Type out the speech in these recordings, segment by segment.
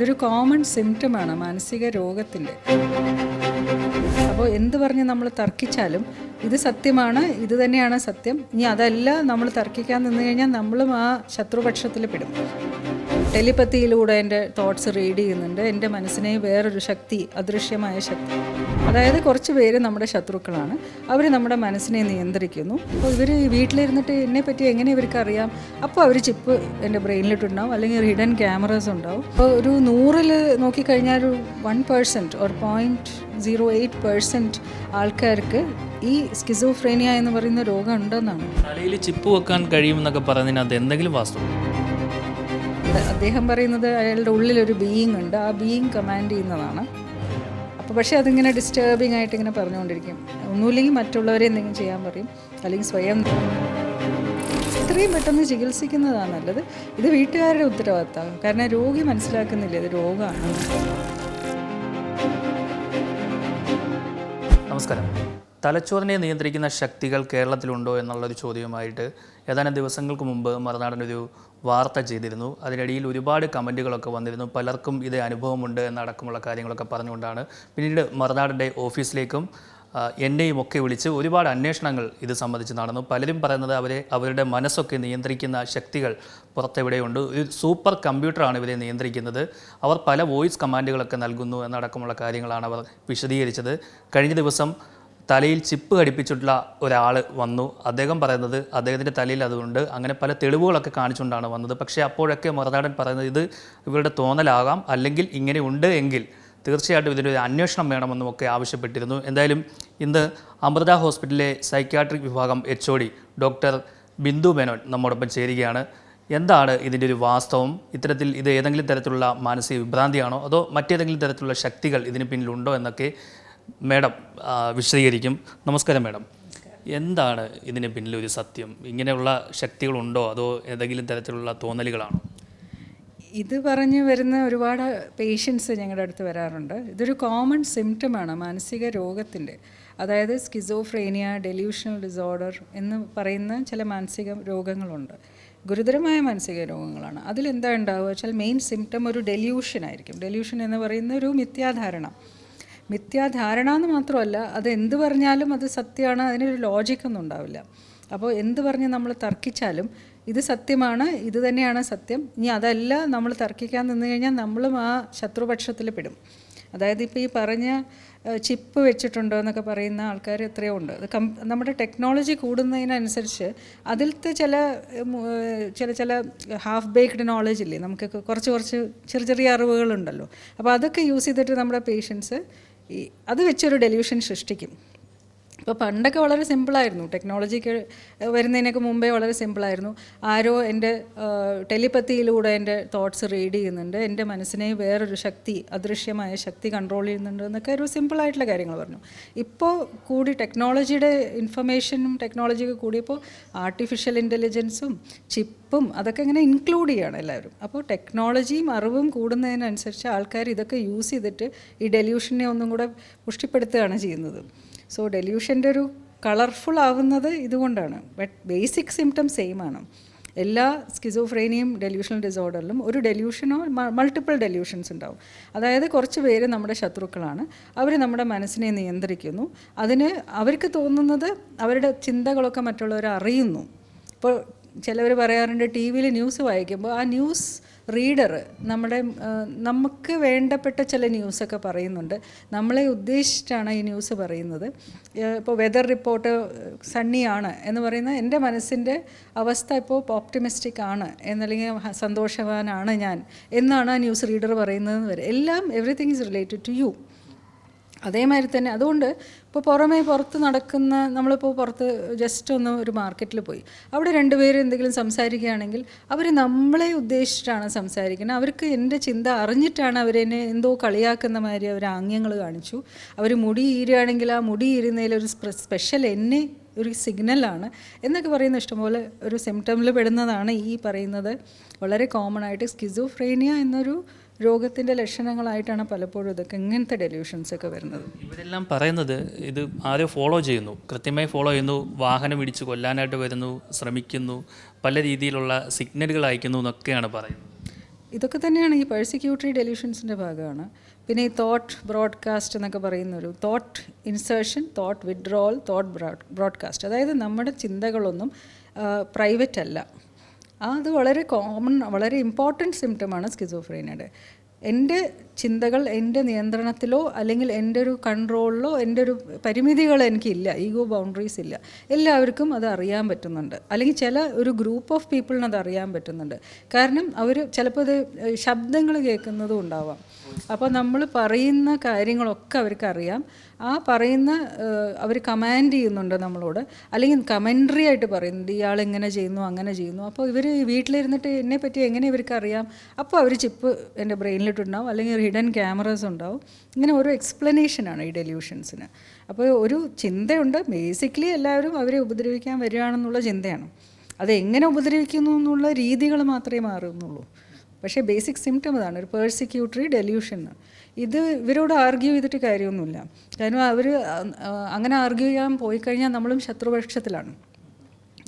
ഇതൊരു കോമൺ സിംറ്റമാണ് മാനസിക രോഗത്തിന്റെ അപ്പോൾ എന്ത് പറഞ്ഞ് നമ്മൾ തർക്കിച്ചാലും ഇത് സത്യമാണ് ഇത് തന്നെയാണ് സത്യം. ഇനി അതല്ല നമ്മൾ തർക്കിക്കാൻ നിന്ന് കഴിഞ്ഞാൽ നമ്മളും ആ ശത്രുപക്ഷത്തിൽ പെടും. ടെലിപ്പത്തിയിലൂടെ എന്റെ തോട്ട്സ് റീഡ് ചെയ്യുന്നുണ്ട്. എന്റെ മനസ്സിനെ വേറൊരു ശക്തി അദൃശ്യമായ ശക്തി. അതായത് കുറച്ച് പേര് നമ്മുടെ ശത്രുക്കളാണ്. അവർ നമ്മുടെ മനസ്സിനെ നിയന്ത്രിക്കുന്നു. അപ്പോൾ ഇവർ വീട്ടിലിരുന്നിട്ട് എന്നെ പറ്റി എങ്ങനെ ഇവർക്ക് അറിയാം? അപ്പോൾ അവർ ചിപ്പ് എന്റെ ബ്രെയിനിലിട്ടുണ്ടാവും. അല്ലെങ്കിൽ ഹിഡൻ ക്യാമറാസ് ഉണ്ടാവും. അപ്പോൾ ഒരു നൂറിൽ നോക്കിക്കഴിഞ്ഞാൽ ഒരു വൺ പേഴ്സന്റ് ഒരു പോയിന്റ് സീറോ എയ്റ്റ് പേഴ്സന്റ് ആൾക്കാർക്ക് ഈ സ്കിസോഫ്രേനിയ എന്ന് പറയുന്ന രോഗം ഉണ്ടെന്നാണ്. തലയിൽ ചിപ്പ് വെക്കാൻ കഴിയുമെന്നൊക്കെ പറയുന്നതിനകത്ത് എന്തെങ്കിലും വാസ്തവം അത് അദ്ദേഹം പറയുന്നത് അയാളുടെ ഉള്ളിലൊരു ബീയിങ് ഉണ്ട്. ആ ബീയിങ് കമാൻഡ് ചെയ്യുന്നതാണ്. അപ്പോൾ പക്ഷേ അതിങ്ങനെ ഡിസ്റ്റർബിംഗ് ആയിട്ട് ഇങ്ങനെ പറഞ്ഞുകൊണ്ടിരിക്കും. ഒന്നുമില്ലെങ്കിൽ മറ്റുള്ളവരെ എന്തെങ്കിലും ചെയ്യാൻ പറയും. അല്ലെങ്കിൽ സ്വയം എത്രയും പെട്ടെന്ന് ചികിത്സിക്കുന്നതാണ് നല്ലത്. ഇത് വീട്ടുകാരുടെ ഉത്തരവാദിത്തമാണ്. കാരണം രോഗി മനസ്സിലാക്കുന്നില്ല ഇത് രോഗമാണ്. നമസ്കാരം. തലച്ചോറിനെ നിയന്ത്രിക്കുന്ന ശക്തികൾ കേരളത്തിലുണ്ടോ എന്നുള്ളൊരു ചോദ്യവുമായിട്ട് ഏതാനും ദിവസങ്ങൾക്ക് മുമ്പ് മറുനാടൻ ഒരു വാർത്ത ചെയ്തിരുന്നു. അതിനിടയിൽ ഒരുപാട് കമന്റുകളൊക്കെ വന്നിരുന്നു. പലർക്കും ഇത് അനുഭവമുണ്ട് എന്നടക്കമുള്ള കാര്യങ്ങളൊക്കെ പറഞ്ഞുകൊണ്ടാണ്. പിന്നീട് മറുനാടിന്റെ ഓഫീസിലേക്കും എന്നെയും ഒക്കെ വിളിച്ച് ഒരുപാട് അന്വേഷണങ്ങൾ ഇത് സംബന്ധിച്ച് നടന്നു. പലരും പറയുന്നത് അവരെ അവരുടെ മനസ്സൊക്കെ നിയന്ത്രിക്കുന്ന ശക്തികൾ പുറത്തെവിടെയുണ്ട്. ഒരു സൂപ്പർ കമ്പ്യൂട്ടറാണ് ഇവരെ നിയന്ത്രിക്കുന്നത്. അവർ പല വോയിസ് കമാൻഡുകളൊക്കെ നൽകുന്നു എന്നടക്കമുള്ള കാര്യങ്ങളാണ് അവർ വിശദീകരിച്ചത്. കഴിഞ്ഞ ദിവസം തലയിൽ ചിപ്പ് ഘടിപ്പിച്ചിട്ടുള്ള ഒരാൾ വന്നു. അദ്ദേഹം പറയുന്നത് അദ്ദേഹത്തിന്റെ തലയിൽ അതുകൊണ്ട് അങ്ങനെ പല തെളിവുകളൊക്കെ കാണിച്ചുകൊണ്ടാണ് വന്നത്. പക്ഷേ അപ്പോഴൊക്കെ മറുനാടൻ പറയുന്നത് ഇത് ഇവരുടെ തോന്നലാകാം അല്ലെങ്കിൽ ഇങ്ങനെ ഉണ്ട് എങ്കിൽ തീർച്ചയായിട്ടും ഇതിന്റെ ഒരു അന്വേഷണം വേണമെന്നും ഒക്കെ ആവശ്യപ്പെട്ടിരുന്നു. എന്തായാലും ഇന്ന് അമൃത ഹോസ്പിറ്റലിലെ സൈക്യാട്രിക് വിഭാഗം H O D doctor Bindu Menon നമ്മോടൊപ്പം ചേരുകയാണ്. എന്താണ് ഇതിന്റെ ഒരു വാസ്തവം? ഇത്തരത്തിൽ ഇത് ഏതെങ്കിലും തരത്തിലുള്ള മാനസിക വിഭ്രാന്തിയാണോ? അതോ മറ്റേതെങ്കിലും തരത്തിലുള്ള ശക്തികൾ ഇതിന് പിന്നിലുണ്ടോ എന്നൊക്കെ മേഡം വിശദീകരിക്കും. നമസ്കാരം മേഡം. എന്താണ് ഇതിന് പിന്നിൽ ഒരു സത്യം? ഇങ്ങനെയുള്ള ശക്തികളുണ്ടോ? അതോ ഏതെങ്കിലും തരത്തിലുള്ള തോന്നലുകളാണോ? ഇത് പറഞ്ഞ് വരുന്ന ഒരുപാട് പേഷ്യൻസ് ഞങ്ങളുടെ അടുത്ത് വരാറുണ്ട്. ഇതൊരു കോമൺ സിംറ്റമാണ് മാനസിക രോഗത്തിന്റെ. അതായത് സ്കിസോഫ്രേനിയ ഡെല്യൂഷണൽ ഡിസോർഡർ എന്ന് പറയുന്ന ചില മാനസിക രോഗങ്ങളുണ്ട്. ഗുരുതരമായ മാനസിക രോഗങ്ങളാണ്. അതിലെന്താ ഉണ്ടാവുക വെച്ചാൽ മെയിൻ സിംറ്റം ഒരു ഡെല്യൂഷൻ ആയിരിക്കും. ഡെല്യൂഷൻ എന്ന് പറയുന്ന ഒരു മിഥ്യാധാരണ. മിഥ്യാധാരണ എന്ന് മാത്രമല്ല അത് എന്ത് പറഞ്ഞാലും അത് സത്യമാണ് അതിനൊരു ലോജിക്കൊന്നും ഉണ്ടാവില്ല. അപ്പോൾ എന്ത് പറഞ്ഞ് നമ്മൾ തർക്കിച്ചാലും ഇത് സത്യമാണ് ഇത് തന്നെയാണ് സത്യം. ഇനി അതല്ല നമ്മൾ തർക്കിക്കാൻ നിന്ന് കഴിഞ്ഞാൽ നമ്മളും ആ ശത്രുപക്ഷത്തിൽ പെടും. അതായത് ഇപ്പോൾ ഈ പറഞ്ഞ ചിപ്പ് വെച്ചിട്ടുണ്ടോ എന്നൊക്കെ പറയുന്ന ആൾക്കാർ എത്രയോ ഉണ്ട്. അത് കം നമ്മുടെ ടെക്നോളജി കൂടുന്നതിനനുസരിച്ച് അതിലത്തെ ചില ചില ചില ഹാഫ് ബേക്ക്ഡ് നോളജ് ഇല്ലേ? നമുക്ക് കുറച്ച് കുറച്ച് ചെറിയ ചെറിയ അറിവുകളുണ്ടല്ലോ അപ്പോൾ അതൊക്കെ യൂസ് ചെയ്തിട്ട് നമ്മുടെ പേഷ്യൻസ് അത് വെച്ചൊരു ഡെല്യൂഷൻ സൃഷ്ടിക്കും. ഇപ്പോൾ പണ്ടൊക്കെ വളരെ സിമ്പിളായിരുന്നു. ടെക്നോളജിക്ക് വരുന്നതിനൊക്കെ മുമ്പേ വളരെ സിമ്പിളായിരുന്നു. ആരോ എന്റെ ടെലിപ്പത്തിയിലൂടെ എന്റെ തോട്ട്സ് റീഡ് ചെയ്യുന്നുണ്ട്. എന്റെ മനസ്സിനെ വേറൊരു ശക്തി അദൃശ്യമായ ശക്തി കൺട്രോൾ ചെയ്യുന്നുണ്ട് എന്നൊക്കെ ഒരു സിമ്പിളായിട്ടുള്ള കാര്യങ്ങൾ പറഞ്ഞു. ഇപ്പോൾ കൂടി ടെക്നോളജിയുടെ ഇൻഫർമേഷനും ടെക്നോളജിയൊക്കെ കൂടിയപ്പോൾ ആർട്ടിഫിഷ്യൽ ഇന്റലിജൻസും ചിപ്പും അതൊക്കെ ഇങ്ങനെ ഇൻക്ലൂഡ് ചെയ്യണം എല്ലാവരും. അപ്പോൾ ടെക്നോളജിയും അറിവും കൂടുന്നതിനനുസരിച്ച് ആൾക്കാർ ഇതൊക്കെ യൂസ് ചെയ്തിട്ട് ഈ ഡെല്യൂഷനെ ഒന്നും കൂടെ പുഷ്ടിപ്പെടുത്തുകയാണ് ചെയ്യുന്നത്. സോ ഡെല്യൂഷന്റെ ഒരു കളർഫുൾ ആവുന്നത് ഇതുകൊണ്ടാണ്. ബട്ട് ബേസിക് സിംറ്റം സെയിം ആണ്. എല്ലാ സ്കിസോഫ്രേനിയും ഡെല്യൂഷണൽ ഡിസോർഡറിലും ഒരു ഡെല്യൂഷനോ മൾട്ടിപ്പിൾ ഡെല്യൂഷൻസ് ഉണ്ടാവും. അതായത് കുറച്ച് പേര് നമ്മുടെ ശത്രുക്കളാണ്. അവർ നമ്മുടെ മനസ്സിനെ നിയന്ത്രിക്കുന്നു. അതിന് അവർക്ക് തോന്നുന്നത് അവരുടെ ചിന്തകളൊക്കെ മറ്റുള്ളവർ അറിയുന്നു ഇപ്പോൾ ചിലവർ പറയാറുണ്ട് ടി വിയിൽ ന്യൂസ് വായിക്കുമ്പോൾ ആ ന്യൂസ് റീഡർ നമ്മുടെ നമുക്ക് വേണ്ടപ്പെട്ട ചില ന്യൂസൊക്കെ പറയുന്നുണ്ട്. നമ്മളെ ഉദ്ദേശിച്ചിട്ടാണ് ഈ ന്യൂസ് പറയുന്നത്. ഇപ്പോൾ വെതർ റിപ്പോർട്ട് സണ്ണിയാണ് എന്ന് പറയുന്ന എന്റെ മനസ്സിന്റെ അവസ്ഥ ഇപ്പോൾ ഓപ്റ്റിമിസ്റ്റിക് ആണ് എന്നല്ലെങ്കിൽ സന്തോഷവാനാണ് ഞാൻ എന്നാണ് ആ ന്യൂസ് റീഡർ പറയുന്നത് വരെ. എല്ലാം everything is related to you അതേമാതിരി തന്നെ. അതുകൊണ്ട് ഇപ്പോൾ പുറമേ പുറത്ത് നടക്കുന്ന നമ്മളിപ്പോൾ പുറത്ത് ജസ്റ്റ് ഒന്ന് ഒരു മാർക്കറ്റിൽ പോയി. അവിടെ രണ്ടുപേരും എന്തെങ്കിലും സംസാരിക്കുകയാണെങ്കിൽ അവർ നമ്മളെ ഉദ്ദേശിച്ചിട്ടാണ് സംസാരിക്കുന്നത്. അവർക്ക് എന്റെ ചിന്ത അറിഞ്ഞിട്ടാണ് അവരെന്നെ എന്തോ കളിയാക്കുന്ന മാതിരി അവർ ആംഗ്യങ്ങൾ കാണിച്ചു. അവർ മുടി ഈരുകയാണെങ്കിൽ ആ മുടി ഈരുന്നതിലൊരു സ്പെഷ്യൽ എന്നെ ഒരു സിഗ്നലാണ് എന്നൊക്കെ പറയുന്ന ഇഷ്ടംപോലെ ഒരു സിംറ്റമിൽ പെടുന്നതാണ് ഈ പറയുന്നത്. വളരെ കോമൺ ആയിട്ട് സ്കിസോഫ്രേനിയ എന്നൊരു രോഗത്തിന്റെ ലക്ഷണങ്ങളായിട്ടാണ് പലപ്പോഴും ഇതൊക്കെ ഇങ്ങനത്തെ ഡെല്യൂഷൻസ് ഒക്കെ വരുന്നത്. ഇവരെല്ലാം പറയുന്നത് ഇത് ആരോ ഫോളോ ചെയ്യുന്നു. കൃത്യമായി ഫോളോ ചെയ്യുന്നു. വാഹനം ഇടിച്ച് കൊല്ലാനായിട്ട് വരുന്നു ശ്രമിക്കുന്നു പല രീതിയിലുള്ള സിഗ്നലുകൾ അയക്കുന്നു എന്നൊക്കെയാണ് പറയുന്നത്. ഇതൊക്കെ തന്നെയാണ് ഈ പേഴ്സിക്യൂട്ടറി ഡെല്യൂഷൻസിന്റെ ഭാഗമാണ്. പിന്നെ ഈ തോട്ട് ബ്രോഡ്കാസ്റ്റ് എന്നൊക്കെ പറയുന്ന ഒരു thought insertion thought withdrawal thought broadcast അതായത് നമ്മുടെ ചിന്തകളൊന്നും പ്രൈവറ്റ് അല്ല. അത് വളരെ കോമൺ വളരെ ഇമ്പോർട്ടന്റ് സിംറ്റമാണ് സ്കിസോഫ്രീനയുടെ എന്റെ ചിന്തകൾ എന്റെ നിയന്ത്രണത്തിലോ അല്ലെങ്കിൽ എന്റെ ഒരു കൺട്രോളിലോ എന്റെ ഒരു പരിമിതികൾ എനിക്കില്ല. ഈഗോ ബൗണ്ടറീസ് ഇല്ല. എല്ലാവർക്കും അത് അറിയാൻ പറ്റുന്നുണ്ട്. അല്ലെങ്കിൽ ചില ഒരു ഗ്രൂപ്പ് ഓഫ് പീപ്പിളിന് അത് അറിയാൻ പറ്റുന്നുണ്ട്. കാരണം അവർ ചിലപ്പോൾ അത് ശബ്ദങ്ങൾ കേൾക്കുന്നതും ഉണ്ടാവാം. അപ്പോൾ നമ്മൾ പറയുന്ന കാര്യങ്ങളൊക്കെ അവർക്കറിയാം ആ പറയുന്ന അവർ കമാൻഡ് ചെയ്യുന്നുണ്ട് നമ്മളോട്. അല്ലെങ്കിൽ കമൻട്രി ആയിട്ട് പറയുന്നുണ്ട് ഇയാൾ ഇങ്ങനെ ചെയ്യുന്നു അങ്ങനെ ചെയ്യുന്നു. അപ്പോൾ ഇവർ വീട്ടിലിരുന്നിട്ട് എന്നെ പറ്റി എങ്ങനെ ഇവർക്ക് അറിയാം? അപ്പോൾ അവർ ചിപ്പ് എന്റെ ബ്രെയിനിലിട്ടുണ്ടാവും അല്ലെങ്കിൽ ഹിഡൻ ക്യാമറസ് ഉണ്ടാവും. ഇങ്ങനെ ഓരോ എക്സ്പ്ലനേഷനാണ് ഈ ഡെല്യൂഷൻസിന് അപ്പോൾ ഒരു ചിന്തയുണ്ട്. ബേസിക്കലി എല്ലാവരും അവരെ ഉപദ്രവിക്കാൻ വരികയാണെന്നുള്ള ചിന്തയാണ്. അത് എങ്ങനെ ഉപദ്രവിക്കുന്നു എന്നുള്ള രീതികൾ മാത്രമേ മാറുന്നുള്ളൂ. പക്ഷേ ബേസിക് സിംറ്റം അതാണ്. ഒരു പേഴ്സിക്യൂട്ടറി ഡെല്യൂഷൻ ഇത് ഇവരോട് ആർഗ്യൂ ചെയ്തിട്ട് കാര്യമൊന്നുമില്ല. കാരണം അവർ അങ്ങനെ ആർഗ്യൂ ചെയ്യാൻ പോയി കഴിഞ്ഞാൽ നമ്മളും ശത്രുപക്ഷത്തിലാണ്.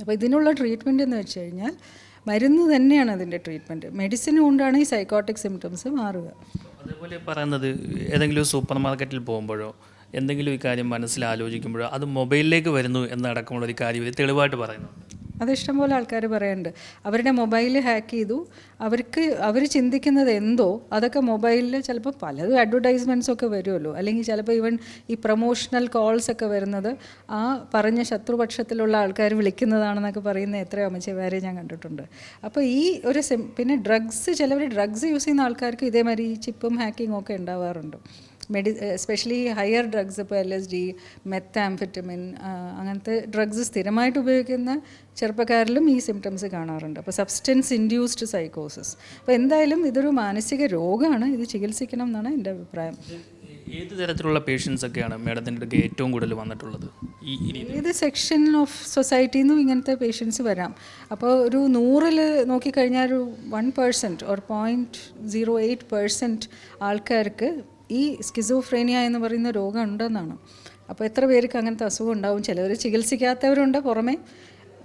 അപ്പോൾ ഇതിനുള്ള ട്രീറ്റ്മെന്റ് എന്ന് വെച്ച് കഴിഞ്ഞാൽ മരുന്ന് തന്നെയാണ് അതിന്റെ ട്രീറ്റ്മെന്റ് മെഡിസിൻ കൊണ്ടാണ് ഈ സൈക്കോട്ടിക് സിംറ്റംസ് മാറുക. അതേപോലെ പറയുന്നത് ഏതെങ്കിലും സൂപ്പർ മാർക്കറ്റിൽ പോകുമ്പോഴോ എന്തെങ്കിലും ഈ കാര്യം മനസ്സിൽ ആലോചിക്കുമ്പോഴോ അത് മൊബൈലിലേക്ക് വരുന്നു എന്നടക്കമുള്ള ഒരു കാര്യം ഇത് തെളിവായിട്ട് പറയുന്നു. അത് ഇഷ്ടംപോലെ ആൾക്കാർ പറയുന്നുണ്ട് അവരുടെ മൊബൈൽ ഹാക്ക് ചെയ്തു. അവർക്ക് അവർ ചിന്തിക്കുന്നത് എന്തോ അതൊക്കെ മൊബൈലിൽ ചിലപ്പോൾ പലതും അഡ്വർടൈസ്മെന്റ്സ് ഒക്കെ വരുമല്ലോ. അല്ലെങ്കിൽ ചിലപ്പോൾ ഈവൻ ഈ പ്രൊമോഷണൽ കോൾസ് ഒക്കെ വരുന്നത് ആ പറഞ്ഞ ശത്രുപക്ഷത്തിലുള്ള ആൾക്കാർ വിളിക്കുന്നതാണെന്നൊക്കെ പറയുന്ന എത്രയോ അമ്മച്ചമാരെ ഞാൻ കണ്ടിട്ടുണ്ട്. അപ്പോൾ ഈ ഒരു പിന്നെ ഡ്രഗ്സ് ചിലവർ ഡ്രഗ്സ് യൂസ് ചെയ്യുന്ന ആൾക്കാർക്ക് ഇതേമാതിരി ചിപ്പും ഹാക്കിങ്ങും ഒക്കെ ഉണ്ടാവാറുണ്ട്. മെഡി എസ്പെഷ്യലി ഹയർ ഡ്രഗ്സ് ഇപ്പോൾ എൽ എസ് ഡി മെത്താംഫിറ്റമിൻ അങ്ങനത്തെ ഡ്രഗ്സ് സ്ഥിരമായിട്ട് ഉപയോഗിക്കുന്ന ചെറുപ്പക്കാരിലും ഈ സിംറ്റംസ് കാണാറുണ്ട്. അപ്പോൾ സബ്സ്റ്റൻസ് ഇൻഡ്യൂസ്ഡ് സൈക്കോസിസ് അപ്പോൾ എന്തായാലും ഇതൊരു മാനസിക രോഗമാണ്. ഇത് ചികിത്സിക്കണം എന്നാണ് എന്റെ അഭിപ്രായം. ഏത് തരത്തിലുള്ള പേഷ്യൻസ് ഒക്കെയാണ് മേഡത്തിന്റെ അടുക്ക് ഏറ്റവും കൂടുതൽ വന്നിട്ടുള്ളത്? ഈ ഈ ഏത് സെക്ഷൻ ഓഫ് സൊസൈറ്റിയിൽ നിന്നും ഇങ്ങനത്തെ പേഷ്യൻസ് വരാം? അപ്പോൾ ഒരു നൂറിൽ നോക്കിക്കഴിഞ്ഞാൽ ഒരു വൺ പേഴ്സന്റ് ഒരു പോയിന്റ് സീറോ എയ്റ്റ് പേഴ്സന്റ് ആൾക്കാർക്ക് ഈ സ്കിസോഫ്രേനിയ എന്ന് പറയുന്ന രോഗം ഉണ്ടെന്നാണ്. അപ്പോൾ എത്ര പേർക്ക് അങ്ങനത്തെ അസുഖം ഉണ്ടാവും? ചിലവർ ചികിത്സിക്കാത്തവരുണ്ട് പുറമേ.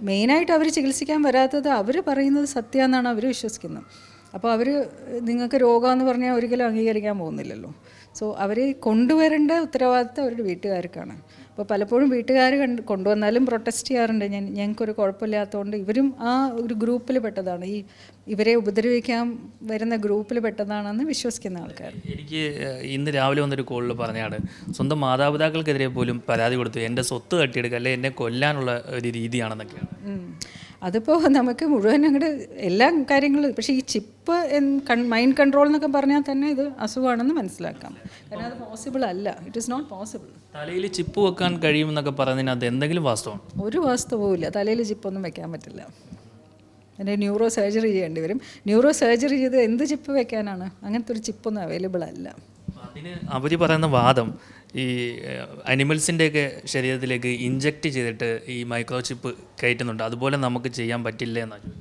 മെയിനായിട്ട് അവർ ചികിത്സിക്കാൻ വരാത്തത് അവർ പറയുന്നത് സത്യമെന്നാണ് അവർ വിശ്വസിക്കുന്നത്. അപ്പോൾ അവർ നിങ്ങൾക്ക് രോഗമെന്ന് പറഞ്ഞാൽ ഒരിക്കലും അംഗീകരിക്കാൻ പോകുന്നില്ലല്ലോ. സോ അവരെ കൊണ്ടുവരേണ്ട ഉത്തരവാദിത്തം അവരുടെ വീട്ടുകാർക്കാണ്. അപ്പോൾ പലപ്പോഴും വീട്ടുകാർ കണ്ട് കൊണ്ടുവന്നാലും പ്രൊട്ടസ്റ്റ് ചെയ്യാറുണ്ട്. ഞാൻ ഞങ്ങൾക്കൊരു കുഴപ്പമില്ലാത്തതുകൊണ്ട് ഇവരും ആ ഒരു ഗ്രൂപ്പിൽ പെട്ടതാണ്. ഈ ഇവരെ ഉപദ്രവിക്കാൻ വരുന്ന ഗ്രൂപ്പിൽ പെട്ടതാണെന്ന് വിശ്വസിക്കുന്ന ആൾക്കാർ. എനിക്ക് ഇന്ന് രാവിലെ വന്നൊരു കോളിൽ പറഞ്ഞാണ്. സ്വന്തം മാതാപിതാക്കൾക്കെതിരെ പോലും പരാതി കൊടുത്തു. എന്റെ സ്വത്ത് തട്ടിയെടുക്കുക അല്ലെ എന്നെ കൊല്ലാനുള്ള ഒരു രീതിയാണെന്നൊക്കെയാണ്. അതിപ്പോൾ നമുക്ക് മുഴുവൻ അങ്ങോട്ട് എല്ലാ കാര്യങ്ങളും പക്ഷേ ഈ ചിപ്പ് മൈൻഡ് കൺട്രോൾ എന്നൊക്കെ പറഞ്ഞാൽ തന്നെ ഇത് അസുഖമാണെന്ന് മനസ്സിലാക്കാം. കാരണം അത് പോസിബിൾ അല്ല. ഇറ്റ് ഇസ് നോട്ട് പോസിബിൾ തലയിൽ ചിപ്പ് വെക്കാൻ കഴിയുമെന്നൊക്കെ പറയുന്നതിനകത്ത് എന്തെങ്കിലും വാസ്തവം ഒരു വാസ്തവവും ഇല്ല. തലയിൽ ചിപ്പൊന്നും വെക്കാൻ പറ്റില്ല. എന്റെ ന്യൂറോ സർജറി ചെയ്യേണ്ടി വരും. ന്യൂറോ സർജറി ചെയ്ത് എന്ത് ചിപ്പ് വെക്കാനാണ്? അങ്ങനത്തെ ഒരു ചിപ്പൊന്നും അവൈലബിൾ അല്ല. അതിന് അവർ പറയുന്ന വാദം ഈ അനിമൽസിന്റെയൊക്കെ ശരീരത്തിലേക്ക് ഇഞ്ചക്ട് ചെയ്തിട്ട് ഈ മൈക്രോചിപ്പ് കയറ്റുന്നുണ്ട്. അതുപോലെ നമുക്ക് ചെയ്യാൻ പറ്റില്ല എന്നാണ്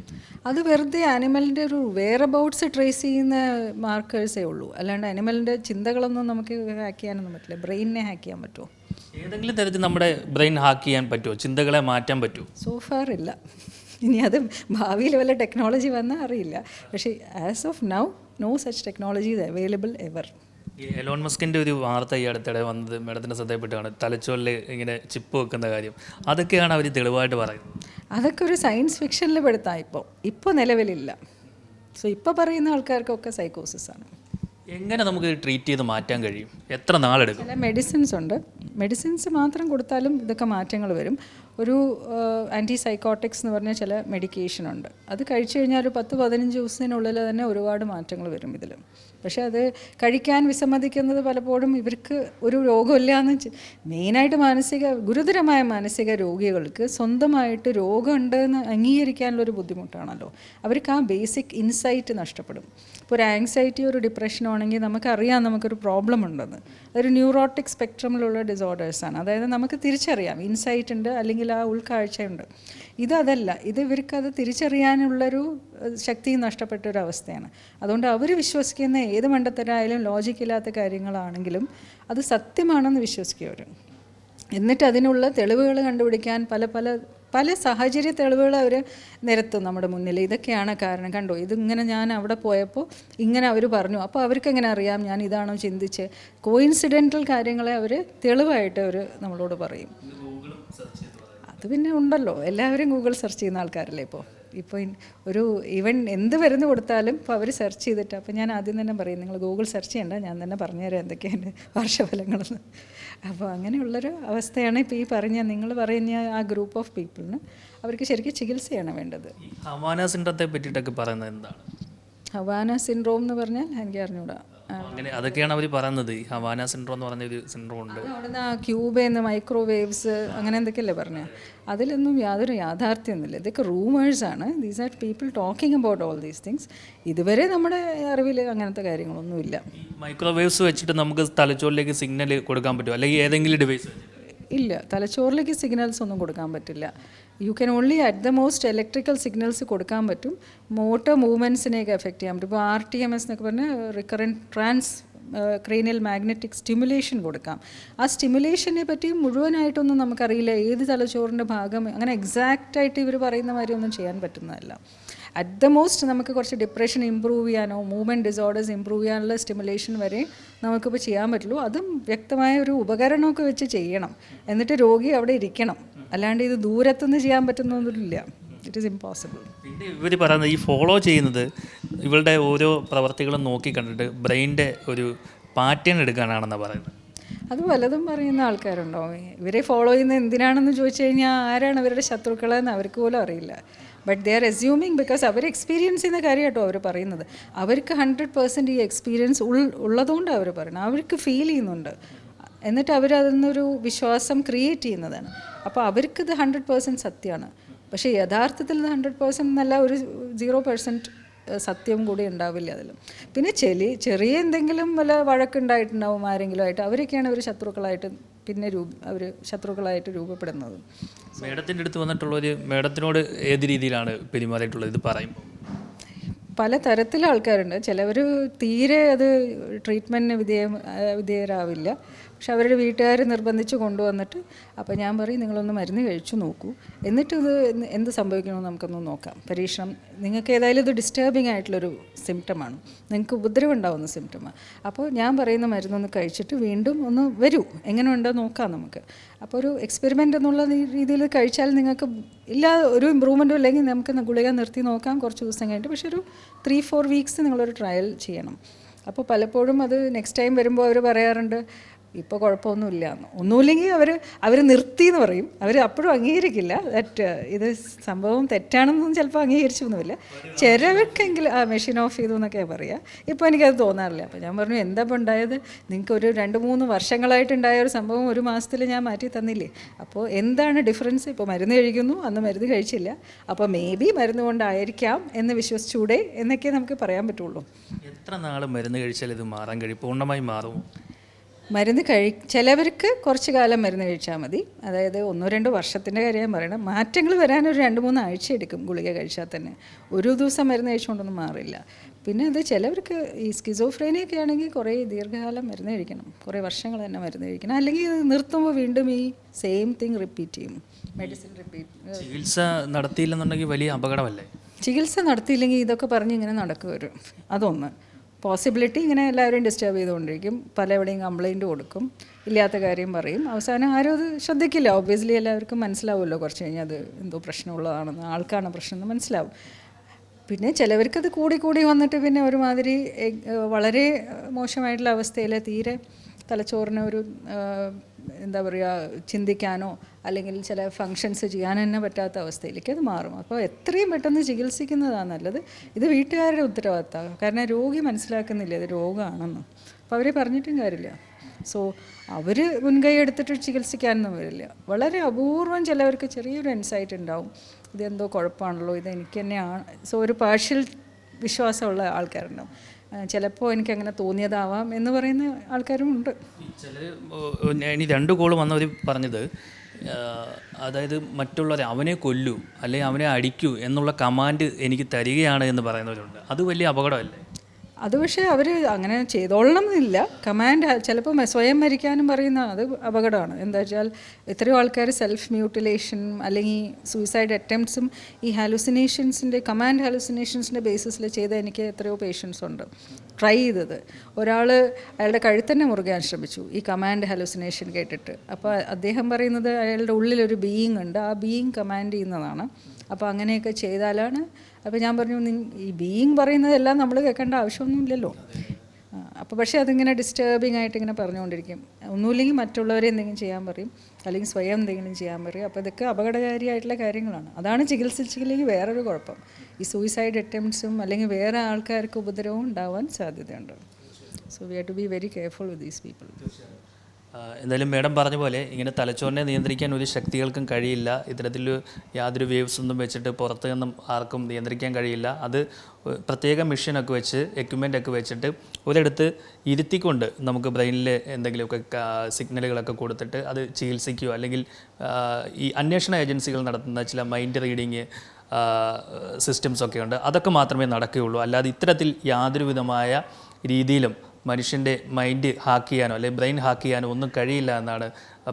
അത് വെറുതെ അനിമലിന്റെ ഒരു വെയർ അബൌട്ട്സ് ട്രേസ് ചെയ്യുന്ന മാർക്കേഴ്സേ ഉള്ളൂ. അല്ലാണ്ട് അനിമലിന്റെ ചിന്തകളൊന്നും നമുക്ക് ഹാക്ക് ചെയ്യാനൊന്നും പറ്റില്ല. ബ്രെയിനിനെ ഹാക്ക് ചെയ്യാൻ പറ്റുമോ? ഏതെങ്കിലും തരത്തിൽ നമ്മുടെ ബ്രെയിൻ ഹാക്ക് ചെയ്യാൻ പറ്റുമോ? ചിന്തകളെ മാറ്റാൻ പറ്റുമോ? സോഫാർ ഇല്ല. ഇനി അത് ഭാവിയിൽ വല്ല ടെക്നോളജി വന്നാൽ അറിയില്ല. പക്ഷേ as of now no such technology is available ever ഈ എലോൺ മസ്കിന്റെ ഒരു വാർത്ത ഈ അടുത്തിടെ വന്നത് മേഡത്തിന്റെ ശ്രദ്ധയിൽപ്പെട്ടാണ്. തലച്ചോറിൽ ഇങ്ങനെ ചിപ്പ് വെക്കുന്ന കാര്യം. അതൊക്കെയാണ് അവർ തെളിവായിട്ട് പറയുന്നത്. അതൊക്കെ ഒരു സയൻസ് ഫിക്ഷനിൽ പെടുത്താം ഇപ്പോൾ ഇപ്പോൾ നിലവിലില്ല. സോ ഇപ്പോൾ പറയുന്ന ആൾക്കാർക്കൊക്കെ സൈക്കോസിസ് ആണ്. എങ്ങനെ നമുക്ക് ട്രീറ്റ് ചെയ്ത് മാറ്റാൻ കഴിയും? എത്ര നാളെടുക്കും? ചില മെഡിസിൻസ് ഉണ്ട്. മെഡിസിൻസ് മാത്രം കൊടുത്താലും ഇതൊക്കെ മാറ്റങ്ങൾ വരും. ഒരു ആന്റി സൈക്കോട്ടിക്സ് എന്ന് പറഞ്ഞ ചില മെഡിക്കേഷൻ ഉണ്ട്. അത് കഴിച്ചു കഴിഞ്ഞാൽ ഒരു പത്ത് പതിനഞ്ച് ദിവസത്തിനുള്ളിൽ തന്നെ ഒരുപാട് മാറ്റങ്ങൾ വരും ഇതിൽ. പക്ഷേ അത് കഴിക്കാൻ വിസമ്മതിക്കുന്നത് പലപ്പോഴും ഇവർക്ക് ഒരു രോഗമില്ല എന്ന് മെയിനായിട്ട് മാനസിക ഗുരുതരമായ മാനസിക രോഗികൾക്ക് സ്വന്തമായിട്ട് രോഗമുണ്ട് എന്ന് അംഗീകരിക്കാനുള്ളൊരു ബുദ്ധിമുട്ടാണല്ലോ. അവർക്ക് ആ ബേസിക് ഇൻസൈറ്റ് നഷ്ടപ്പെടും. ഇപ്പോൾ ഒരു ആങ്സൈറ്റി ഒരു ഡിപ്രഷനോ ആണെങ്കിൽ നമുക്കറിയാം നമുക്കൊരു പ്രോബ്ലം ഉണ്ടെന്ന്. അതൊരു ന്യൂറോട്ടിക് സ്പെക്ട്രമിലുള്ള ഡിസോർഡേഴ്സാണ് അതായത് നമുക്ക് തിരിച്ചറിയാം. ഇൻസൈറ്റ് ഉണ്ട് അല്ലെങ്കിൽ ആ ഉൾക്കാഴ്ചയുണ്ട്. ഇതതല്ല ഇത് ഇവർക്ക് ഇവർക്കത് തിരിച്ചറിയാനുള്ളൊരു ശക്തി അവസ്ഥയാണ് അതുകൊണ്ട് അവർ വിശ്വസിക്കുന്ന ഏത് മണ്ടത്തരായാലും ലോജിക്കില്ലാത്ത കാര്യങ്ങളാണെങ്കിലും അത് സത്യമാണെന്ന് വിശ്വസിക്കും അവർ എന്നിട്ട് അതിനുള്ള തെളിവുകൾ കണ്ടുപിടിക്കാൻ പല പല പല സാഹചര്യ തെളിവുകൾ അവർ നിരത്തും നമ്മുടെ മുന്നിൽ ഇതൊക്കെയാണ് കാരണം. കണ്ടോ? ഇതിങ്ങനെ ഞാൻ അവിടെ പോയപ്പോൾ ഇങ്ങനെ അവർ പറഞ്ഞു. അപ്പോൾ അവർക്ക് എങ്ങനെ അറിയാം? ഞാൻ ഇതാണോ ചിന്തിച്ച്? കോയിൻസിഡന്റൽ കാര്യങ്ങളെ അവർ തെളിവായിട്ട് അവർ നമ്മളോട് പറയും. അത് പിന്നെ ഉണ്ടല്ലോ. എല്ലാവരും ഗൂഗിൾ സെർച്ച് ചെയ്യുന്ന ആൾക്കാരല്ലേ ഇപ്പോൾ ഇപ്പോൾ ഒരു ഈവൻ എന്ത് മരുന്ന് കൊടുത്താലും ഇപ്പോൾ അവർ സെർച്ച് ചെയ്തിട്ട് അപ്പോൾ ഞാൻ ആദ്യം തന്നെ പറയും നിങ്ങൾ ഗൂഗിൾ സെർച്ച് ചെയ്യണ്ട. ഞാൻ തന്നെ പറഞ്ഞുതരാം എന്തൊക്കെയാണ് പാർശ്വഫലങ്ങളെന്ന് അപ്പോൾ അങ്ങനെയുള്ളൊരു അവസ്ഥയാണ് ഇപ്പോൾ ഈ പറഞ്ഞ നിങ്ങൾ പറയുന്ന ആ ഗ്രൂപ്പ് ഓഫ് പീപ്പിളിന് അവർക്ക് ശരിക്കും ചികിത്സയാണ് വേണ്ടത്. ഹവാന സിൻഡ്രത്തെ പറ്റിയിട്ടൊക്കെ പറയുന്നത് എന്താണ്? ഹവാന സിൻഡ്രോം എന്ന് പറഞ്ഞാൽ എനിക്ക് അറിഞ്ഞൂടാ. ആ. അങ്ങനെ അതൊക്കെയാണ് അവർ പറയുന്നത്. ഈ ഹവാന സിൻഡ്രോം എന്ന് പറഞ്ഞ ഒരു സിൻഡ്രോം ഉണ്ട്. അവിടുന്ന് ആ ക്യൂബേന്ന് മൈക്രോവേവ്സ് അങ്ങനെ എന്തൊക്കെയല്ലേ പറഞ്ഞ? അതിലൊന്നും യാതൊരു യാഥാർത്ഥ്യമൊന്നുമില്ല. ഇതൊക്കെ റൂമേഴ്സാണ് these are people talking about all these things ഇതുവരെ നമ്മുടെ അറിവിൽ അങ്ങനത്തെ കാര്യങ്ങളൊന്നുമില്ല. മൈക്രോവേവ്സ് വെച്ചിട്ട് നമുക്ക് തലച്ചോറിലേക്ക് സിഗ്നൽ കൊടുക്കാൻ പറ്റുമോ? അല്ലെങ്കിൽ ഏതെങ്കിലും ഡിവൈസ് ഇല്ല. തലച്ചോറിലേക്ക് സിഗ്നൽസ് ഒന്നും കൊടുക്കാൻ പറ്റില്ല. You can only at the most electrical signals കൊടുക്കാൻ പറ്റും. മോട്ടോർ മൂവ്മെന്റ്സിനെയൊക്കെ എഫക്റ്റ് ചെയ്യാൻ പറ്റും. ഇപ്പോൾ ആർ ടി എം എസ് എന്നൊക്കെ പറഞ്ഞാൽ recurrent transcranial magnetic stimulation കൊടുക്കാം. ആ സ്റ്റിമുലേഷനെ പറ്റി മുഴുവനായിട്ടൊന്നും നമുക്കറിയില്ല. ഏത് തലച്ചോറിന്റെ ഭാഗം അങ്ങനെ എക്സാക്റ്റായിട്ട് ഇവർ പറയുന്ന മാതിരി ഒന്നും ചെയ്യാൻ പറ്റുന്നതല്ല. അറ്റ് ദ മോസ്റ്റ് നമുക്ക് കുറച്ച് ഡിപ്രഷൻ ഇമ്പ്രൂവ് ചെയ്യാനോ മൂവ്മെന്റ് ഡിസോർഡേഴ്സ് ഇമ്പ്രൂവ് ചെയ്യാനുള്ള സ്റ്റിമുലേഷൻ വരെ നമുക്കിപ്പോൾ ചെയ്യാൻ പറ്റുള്ളൂ. അതും വ്യക്തമായ ഒരു ഉപകരണമൊക്കെ വെച്ച് ചെയ്യണം. എന്നിട്ട് രോഗി അവിടെ ഇരിക്കണം. അല്ലാണ്ട് ഇത് ദൂരത്തുനിന്ന് ചെയ്യാൻ പറ്റുന്നൊന്നുമില്ല. ഇറ്റ് ഈസ് ഇമ്പോസിബിൾ പിന്നെ ഇവർ പറയുന്നത് ഈ ഫോളോ ചെയ്യുന്നത് ഇവളുടെ ഓരോ പ്രവർത്തികളും നോക്കി കണ്ടിട്ട് ബ്രെയിന്റെ ഒരു പാറ്റേൺ എടുക്കാനാണെന്നാണ് പറയുന്നത്. അത് പലതും പറയുന്ന ആൾക്കാരുണ്ടോ ഇവരെ ഫോളോ ചെയ്യുന്ന എന്തിനാണെന്ന് ചോദിച്ചു കഴിഞ്ഞാൽ ആരാണ് ഇവരുടെ ശത്രുക്കളെന്ന് അവർക്ക് പോലും അറിയില്ല. But they are assuming because our experience ചെയ്യുന്ന കാര്യം കേട്ടോ അവർ പറയുന്നത്. അവർക്ക് ഹൺഡ്രഡ് പേഴ്സന്റ് ഈ എക്സ്പീരിയൻസ് ഉൾ ഉള്ളതുകൊണ്ട് അവർ പറയുന്നത്. അവർക്ക് ഫീൽ ചെയ്യുന്നുണ്ട്. എന്നിട്ട് അവരതിൽ നിന്നൊരു വിശ്വാസം ക്രിയേറ്റ് ചെയ്യുന്നതാണ്. അപ്പോൾ അവർക്കിത് ഹൺഡ്രഡ് പേഴ്സന്റ് സത്യമാണ് പക്ഷേ യഥാർത്ഥത്തിൽ ഇത് ഹൺഡ്രഡ് പേഴ്സന്റ് എന്നല്ല ഒരു സീറോ പേഴ്സന്റ് സത്യം കൂടി ഉണ്ടാവില്ല അതിൽ പിന്നെ ചെലി ചെറിയ എന്തെങ്കിലും വല്ല വഴക്കുണ്ടായിട്ടുണ്ടാവും ആരെങ്കിലും ആയിട്ട് അവരൊക്കെയാണ് അവർ ശത്രുക്കളായിട്ട് പിന്നെ രൂപ അവർ ശത്രുക്കളായിട്ട് രൂപപ്പെടുന്നത്. മേഡത്തിന്റെ അടുത്ത് വന്നിട്ടുള്ളവർ മേഡത്തിനോട് ഏത് രീതിയിലാണ് പെരുമാറിയിട്ടുള്ളത്? ഇത് പറയുമ്പോൾ പല തരത്തിലെ ആൾക്കാരുണ്ട് ചിലവർ തീരെ അത് ട്രീറ്റ്മെന്റിന് വിധേയ വിധേയരാവില്ല. പക്ഷെ അവരുടെ വീട്ടുകാർ നിർബന്ധിച്ച് കൊണ്ടുവന്നിട്ട് അപ്പോൾ ഞാൻ പറയും നിങ്ങളൊന്ന് മരുന്ന് കഴിച്ചു നോക്കൂ. എന്നിട്ട് ഇത് എന്ത് സംഭവിക്കണമെന്ന് നമുക്കൊന്ന് നോക്കാം. പരീക്ഷണം നിങ്ങൾക്ക് ഏതായാലും ഇത് ഡിസ്റ്റർബിംഗ് ആയിട്ടുള്ളൊരു സിംറ്റമാണ് നിങ്ങൾക്ക് ഉപദ്രവം ഉണ്ടാവുന്ന സിംറ്റമാണ് അപ്പോൾ ഞാൻ പറയുന്ന മരുന്നൊന്ന് കഴിച്ചിട്ട് വീണ്ടും ഒന്ന് വരൂ. എങ്ങനെ ഉണ്ടോ നോക്കാം നമുക്ക്. അപ്പോൾ ഒരു എക്സ്പെരിമെന്റ് എന്നുള്ള രീതിയിൽ കഴിച്ചാൽ നിങ്ങൾക്ക് ഇല്ല ഒരു ഇമ്പ്രൂവ്മെന്റും ഇല്ലെങ്കിൽ നമുക്ക് ഗുളിക നിർത്തി നോക്കാം കുറച്ച് ദിവസം കഴിഞ്ഞിട്ട്. പക്ഷേ ഒരു ത്രീ ഫോർ വീക്സ് നിങ്ങളൊരു ട്രയൽ ചെയ്യണം. അപ്പോൾ പലപ്പോഴും അത് നെക്സ്റ്റ് ടൈം വരുമ്പോൾ അവർ പറയാറുണ്ട് ഇപ്പോൾ കുഴപ്പമൊന്നുമില്ല. എന്ന് ഒന്നുമില്ലെങ്കിൽ അവർ അവർ നിർത്തി എന്ന് പറയും. അവർ അപ്പോഴും അംഗീകരിക്കില്ല. ദറ്റ് ഇത് സംഭവം തെറ്റാണെന്നൊന്നും ചിലപ്പോൾ അംഗീകരിച്ചൊന്നുമില്ല. ചിലവർക്കെങ്കിലും ആ മെഷീൻ ഓഫ് ചെയ്തു എന്നൊക്കെ പറയുക ഇപ്പോൾ എനിക്കത് തോന്നാറില്ല. അപ്പോൾ ഞാൻ പറഞ്ഞു എന്താ ഇപ്പോൾ ഉണ്ടായത്? നിങ്ങൾക്ക് ഒരു രണ്ട് മൂന്ന് വർഷങ്ങളായിട്ടുണ്ടായ ഒരു സംഭവം ഒരു മാസത്തിൽ ഞാൻ മാറ്റി തന്നില്ലേ? അപ്പോൾ എന്താണ് ഡിഫറൻസ് ഇപ്പോൾ മരുന്ന് കഴിക്കുന്നു. അന്ന് മരുന്ന് കഴിച്ചില്ല. അപ്പോൾ മേ ബി മരുന്ന് കൊണ്ടായിരിക്കാം എന്ന് വിശ്വസിച്ചൂടെ എന്നൊക്കെ നമുക്ക് പറയാൻ പറ്റുള്ളൂ. എത്ര നാൾ മരുന്ന് കഴിച്ചാൽ ഇത് മാറാൻ കഴിയും? പൂർണമായി മാറുമോ? മരുന്ന് കഴി ചിലവർക്ക് കുറച്ച് കാലം മരുന്ന് കഴിച്ചാൽ മതി. അതായത് ഒന്നോ രണ്ടോ വർഷത്തിന്റെ കാര്യം പറയണം. മാറ്റങ്ങൾ വരാൻ ഒരു രണ്ട് മൂന്ന് ആഴ്ച എടുക്കും ഗുളിക കഴിച്ചാൽ തന്നെ. ഒരു ദിവസം മരുന്ന് കഴിച്ചുകൊണ്ടൊന്നും മാറില്ല. പിന്നെ അത് ചിലവർക്ക് ഈ സ്കിസോഫ്രേനിയൊക്കെ ആണെങ്കിൽ കുറേ ദീർഘകാലം മരുന്ന് കഴിക്കണം. കുറേ വർഷങ്ങൾ തന്നെ മരുന്ന് കഴിക്കണം. അല്ലെങ്കിൽ ഇത് നിർത്തുമ്പോൾ വീണ്ടും ഈ സെയിം തിങ് റിപ്പീറ്റ് ചെയ്യും. മെഡിസിൻ റിപ്പീറ്റ് ചികിത്സ നടത്തിയില്ലെന്നുണ്ടെങ്കിൽ വലിയ അപകടമല്ലേ? ചികിത്സ നടത്തിയില്ലെങ്കിൽ ഇതൊക്കെ പറഞ്ഞ് ഇങ്ങനെ നടക്കുക വരും അതൊന്ന്. പോസിബിലിറ്റി ഇങ്ങനെ എല്ലാവരും ഡിസ്റ്റർബ് ചെയ്തുകൊണ്ടിരിക്കും. പല എവിടെയും കംപ്ലൈന്റ് കൊടുക്കും. ഇല്ലാത്ത കാര്യം പറയും. അവസാനം ആരും അത് ശ്രദ്ധിക്കില്ല. ഒബ്വിയസ്ലി എല്ലാവർക്കും മനസ്സിലാവുമല്ലോ. കുറച്ച് കഴിഞ്ഞാൽ അത് എന്തോ പ്രശ്നമുള്ളതാണെന്ന് ആൾക്കാണ് പ്രശ്നം എന്ന് മനസ്സിലാവും. പിന്നെ ചിലവർക്കത് കൂടി കൂടി വന്നിട്ട് പിന്നെ ഒരുമാതിരി വളരെ മോശമായിട്ടുള്ള അവസ്ഥയിൽ തീരെ തലച്ചോറിന് ഒരു എന്താ പറയുക ചിന്തിക്കാനോ അല്ലെങ്കിൽ ചില ഫങ്ഷൻസ് ചെയ്യാൻ തന്നെ പറ്റാത്ത അവസ്ഥയിലേക്ക് അത് മാറും. അപ്പോൾ എത്രയും പെട്ടെന്ന് ചികിത്സിക്കുന്നതാണ് നല്ലത്. ഇത് വീട്ടുകാരുടെ ഉത്തരവാദിത്തമാണ് കാരണം രോഗി മനസ്സിലാക്കുന്നില്ല ഇത് രോഗമാണെന്ന് അപ്പോൾ അവരെ പറഞ്ഞിട്ടും കാര്യമില്ല. സോ അവർ മുൻകൈ എടുത്തിട്ട് ചികിത്സിക്കാനൊന്നും വരില്ല. വളരെ അപൂർവം ചിലവർക്ക് ചെറിയൊരു ഇൻസൈറ്റ് ഉണ്ടാവും. ഇതെന്തോ കുഴപ്പമാണല്ലോ ഇത് എനിക്ക് തന്നെയാണ്. സോ ഒരു പാർഷ്യൽ വിശ്വാസമുള്ള ആൾക്കാരുണ്ടാവും. ചിലപ്പോൾ എനിക്ക് അങ്ങനെ തോന്നിയതാവാം എന്ന് പറയുന്ന ആൾക്കാരും ഉണ്ട്. ഇനി രണ്ട് കോൾ വന്നവർ പറഞ്ഞത് അതായത് മറ്റുള്ളവരെ അവനെ കൊല്ലൂ അല്ലെങ്കിൽ അവനെ അടിക്കൂ എന്നുള്ള കമാൻഡ് എനിക്ക് തരികയാണ് എന്ന് പറയുന്നവരുണ്ട്. അത് വലിയ അപകടമല്ലേ? അത് പക്ഷേ അവർ അങ്ങനെ ചെയ്തോളണം എന്നില്ല കമാൻഡ് ചിലപ്പോൾ സ്വയം മരിക്കാനും പറയുന്ന അത് അപകടമാണ്. എന്താ വെച്ചാൽ എത്രയോ ആൾക്കാർ സെൽഫ് മ്യൂട്ടിലേഷൻ അല്ലെങ്കിൽ സൂയിസൈഡ് അറ്റംപ്റ്റ്സും ഈ ഹാലുസിനേഷൻസിന്റെ കമാൻഡ് ഹാലുസിനേഷൻസിന്റെ ബേസിസിൽ ചെയ്ത എനിക്ക് എത്രയോ പേഷ്യൻസ് ഉണ്ട്. ട്രൈ ചെയ്തത്. ഒരാൾ അയാളുടെ കഴുത്തന്നെ മുറുകാൻ ശ്രമിച്ചു ഈ കമാൻഡ് ഹാലുസിനേഷൻ കേട്ടിട്ട്. അപ്പോൾ അദ്ദേഹം പറയുന്നത് അയാളുടെ ഉള്ളിലൊരു ബീയിങ് ഉണ്ട്. ആ ബീയിങ് കമാൻഡ് ചെയ്യുന്നതാണ്. അപ്പോൾ അങ്ങനെയൊക്കെ ചെയ്താലാണ് അപ്പോൾ ഞാൻ പറഞ്ഞു ഈ ബീയിങ് പറയുന്നതെല്ലാം നമ്മൾ കേൾക്കേണ്ട ആവശ്യമൊന്നുമില്ലല്ലോ. അപ്പോൾ പക്ഷേ അതിങ്ങനെ ഡിസ്റ്റർബിംഗ് ആയിട്ട് ഇങ്ങനെ പറഞ്ഞുകൊണ്ടിരിക്കും. ഒന്നുമില്ലെങ്കിൽ മറ്റുള്ളവരെ എന്തെങ്കിലും ചെയ്യാൻ പറയും. അല്ലെങ്കിൽ സ്വയം എന്തെങ്കിലും ചെയ്യാൻ പറയും. അപ്പോൾ ഇതൊക്കെ അപകടകാരിയായിട്ടുള്ള കാര്യങ്ങളാണ്. അതാണ് ചികിത്സിച്ചില്ലെങ്കിൽ വേറൊരു കുഴപ്പം. ഈ സൂയിസൈഡ് അറ്റംപ്റ്റ്സും അല്ലെങ്കിൽ വേറെ ആൾക്കാർക്ക് ഉപദ്രവവും ഉണ്ടാവാൻ സാധ്യതയുണ്ട്. So we have to be very careful with these people എന്തായാലും മേഡം പറഞ്ഞ പോലെ ഇങ്ങനെ തലച്ചോറിനെ നിയന്ത്രിക്കാൻ ഒരു ശക്തികൾക്കും കഴിയില്ല. ഇത്തരത്തിൽ യാതൊരു വേവ്സ് ഒന്നും വെച്ചിട്ട് പുറത്തു നിന്നും ആർക്കും നിയന്ത്രിക്കാൻ കഴിയില്ല. അത് പ്രത്യേക മെഷീനൊക്കെ വെച്ച് എക്യുപ്മെന്റ് ഒക്കെ വെച്ചിട്ട് ഒരിടത്ത് ഇരുത്തിക്കൊണ്ട് നമുക്ക് ബ്രെയിനിൽ എന്തെങ്കിലുമൊക്കെ സിഗ്നലുകളൊക്കെ കൊടുത്തിട്ട് അത് ചികിത്സിക്കുകയോ അല്ലെങ്കിൽ ഈ അന്വേഷണ ഏജൻസികൾ നടത്തുന്ന ചില മൈൻഡ് റീഡിങ് സിസ്റ്റംസൊക്കെ ഉണ്ട്. അതൊക്കെ മാത്രമേ നടക്കുകയുള്ളൂ. അല്ലാതെ ഇത്തരത്തിൽ യാതൊരു വിധമായ രീതിയിലും മനുഷ്യന്റെ മൈൻഡ് ഹാക്ക് ചെയ്യാനോ അല്ലെങ്കിൽ ബ്രെയിൻ ഹാക്ക് ചെയ്യാനോ ഒന്നും കഴിയില്ല എന്നാണ്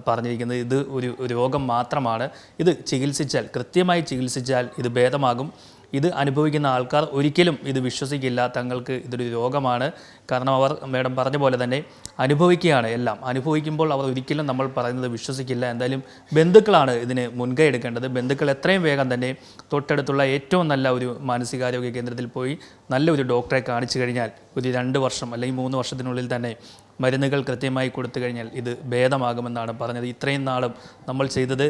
പറഞ്ഞിരിക്കുന്നത്. ഇത് ഒരു രോഗം മാത്രമാണ്. ഇത് ചികിത്സിച്ചാൽ കൃത്യമായി ചികിത്സിച്ചാൽ ഇത് ഭേദമാകും. ഇത് അനുഭവിക്കുന്ന ആൾക്കാർ ഒരിക്കലും ഇത് വിശ്വസിക്കില്ല. തങ്ങൾക്ക് ഇതൊരു രോഗമാണ്. കാരണം അവർ മേഡം പറഞ്ഞ പോലെ തന്നെ അനുഭവിക്കുകയാണ് എല്ലാം. അനുഭവിക്കുമ്പോൾ അവർ ഒരിക്കലും നമ്മൾ പറയുന്നത് വിശ്വസിക്കില്ല. എന്തായാലും ബന്ധുക്കളാണ് ഇതിന് മുൻകൈ എടുക്കേണ്ടത്. ബന്ധുക്കൾ എത്രയും വേഗം തന്നെ തൊട്ടടുത്തുള്ള ഏറ്റവും നല്ല ഒരു മാനസികാരോഗ്യ കേന്ദ്രത്തിൽ പോയി നല്ലൊരു ഡോക്ടറെ കാണിച്ചു കഴിഞ്ഞാൽ ഒരു രണ്ട് വർഷം അല്ലെങ്കിൽ മൂന്ന് വർഷത്തിനുള്ളിൽ തന്നെ മരുന്നുകൾ കൃത്യമായി കൊടുത്തു കഴിഞ്ഞാൽ ഇത് ഭേദമാകുമെന്നാണ് പറഞ്ഞത്. ഇത്രയും നാളും നമ്മൾ ചെയ്തത്.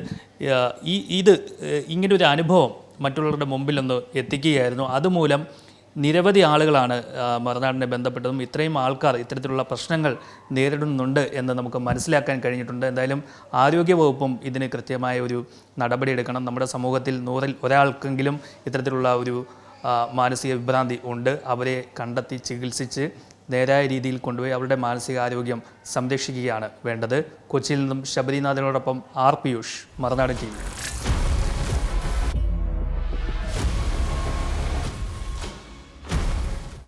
ഈ ഇത് ഇങ്ങനൊരു അനുഭവം മറ്റുള്ളവരുടെ മുമ്പിലൊന്ന് എത്തിക്കുകയായിരുന്നു. അതുമൂലം നിരവധി ആളുകളാണ് മറുനാടിനെ ബന്ധപ്പെട്ടതും ഇത്രയും ആൾക്കാർ ഇത്തരത്തിലുള്ള പ്രശ്നങ്ങൾ നേരിടുന്നുണ്ട് എന്ന് നമുക്ക് മനസ്സിലാക്കാൻ കഴിഞ്ഞിട്ടുണ്ട്. എന്തായാലും ആരോഗ്യവകുപ്പും ഇതിന് കൃത്യമായ ഒരു നടപടി എടുക്കണം നമ്മുടെ സമൂഹത്തിൽ നൂറിൽ ഒരാൾക്കെങ്കിലും ഇത്തരത്തിലുള്ള ഒരു മാനസിക വിഭ്രാന്തി ഉണ്ട്. അവരെ കണ്ടെത്തി ചികിത്സിച്ച് നേരായ രീതിയിൽ കൊണ്ടുപോയി അവരുടെ മാനസികാരോഗ്യം സംരക്ഷിക്കുകയാണ് വേണ്ടത്. കൊച്ചിയിൽ നിന്നും ശബരിനാഥിനോടൊപ്പം ആർ. പിയൂഷ് മറുനാട് ടി